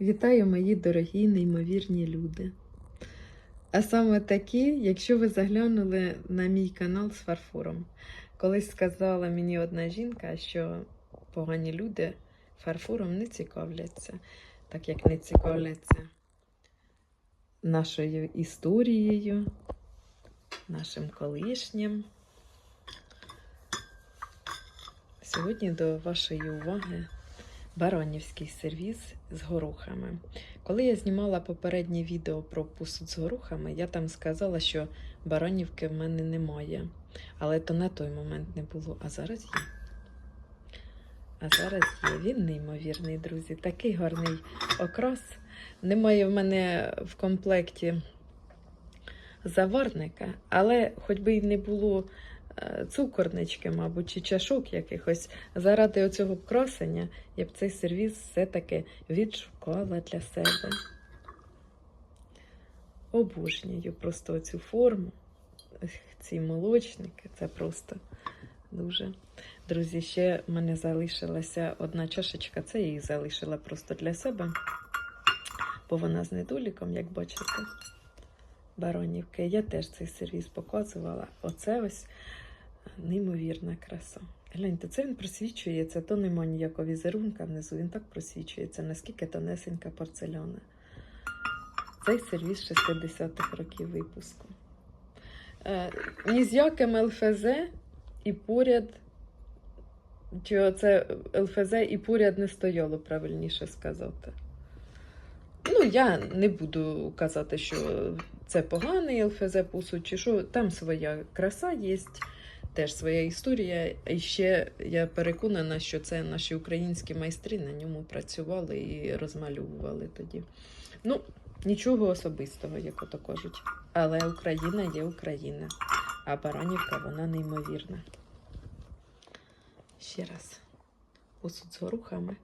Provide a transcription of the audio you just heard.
Вітаю, мої дорогі, неймовірні люди. А саме такі, якщо ви заглянули на мій канал з фарфором. Колись сказала мені одна жінка, що погані люди фарфором не цікавляться, так як не цікавляться нашою історією, нашим колишнім. Сьогодні до вашої уваги баранівський сервіс з горохами. Коли я знімала попереднє відео про посуд з горохами, я там сказала, що баранівки в мене немає. Але то на той момент не було, а зараз є. А зараз є. Він неймовірний, друзі. Такий гарний окрас. Немає в мене в комплекті заварника, але хоч би й не було цукорнички, мабуть, чи чашок якихось, заради оцього красення я б цей сервіс все-таки відшукала для себе. Обожнюю просто цю форму, ці молочники, це просто дуже. Друзі, ще в мене залишилася одна чашечка, це я її залишила просто для себе, бо вона з недоліком, як бачите, баронівки. Я теж цей сервіс показувала. Оце ось неймовірна краса. Гляньте, це він просвічується, то нема ніякого візерунка внизу, він так просвічується, наскільки тонесенька порцеляна. Цей сервіс 60-х років випуску. Е, ні з яким ЛФЗ і поряд, чи це ЛФЗ і поряд не стояло, правильніше сказати. Ну, я не буду казати, що це поганий ЛФЗ посуд, чи що там своя краса є, теж своя історія. І ще я переконана, що це наші українські майстри на ньому працювали і розмальовували тоді. Ну, нічого особистого, як ото кажуть. Але Україна є Україна, а Баранівка вона неймовірна. Ще раз, посуд з горухами.